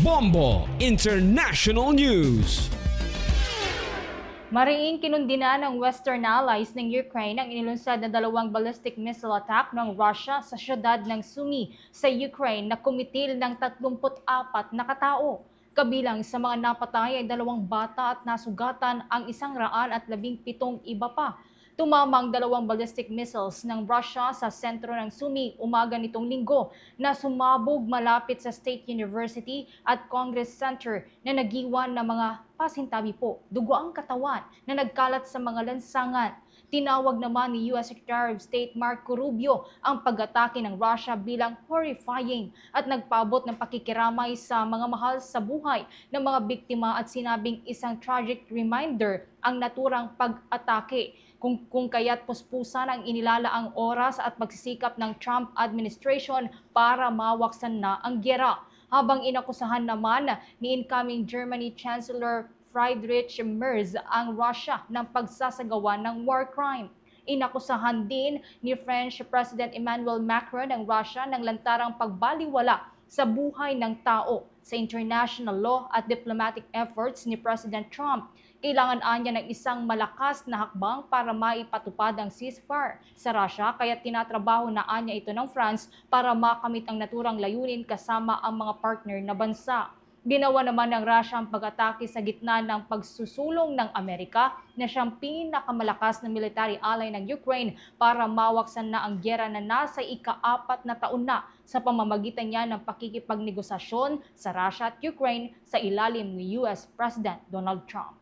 Bombo International News. Mariing kinundina ng Western allies ng Ukraine ang inilunsad na dalawang ballistic missile attack ng Russia sa syudad ng Sumy sa Ukraine na kumitil ng 34 na katao. Kabilang sa mga napatay ay dalawang bata at nasugatan ang isang raan at labing pitong iba pa. Tumamang dalawang ballistic missiles ng Russia sa sentro ng Sumy umaga nitong linggo na sumabog malapit sa State University at Congress Center na nagiwan ng mga pasintabi po, dugo ang katawan na nagkalat sa mga lansangan. Tinawag naman ni U.S. Secretary of State Marco Rubio ang pag-atake ng Russia bilang horrifying at nagpabot ng pakikiramay sa mga mahal sa buhay ng mga biktima at sinabing isang tragic reminder ang naturang pag-atake kung, kung kaya't puspusan ang inilalaang oras at pagsisikap ng Trump administration para mawaksan na ang gyera. Habang inakusahan naman ni incoming Germany Chancellor Friedrich Merz ang Russia ng pagsasagawa ng war crime. Inakusahan din ni French President Emmanuel Macron ng Russia ng lantarang pagbaliwala sa buhay ng tao sa international law at diplomatic efforts ni President Trump. Kailangan anya ng isang malakas na hakbang para maipatupad ang ceasefire sa Russia kaya tinatrabaho na anya ito ng France para makamit ang naturang layunin kasama ang mga partner na bansa. Ginawa naman ng Russia ang pag-atake sa gitna ng pagsusulong ng Amerika na siyang pinakamalakas na military ally ng Ukraine para mawaksan na ang gyera na nasa ika-apat na taon na sa pamamagitan niya ng pakikipagnegosasyon sa Russia at Ukraine sa ilalim ni US President Donald Trump.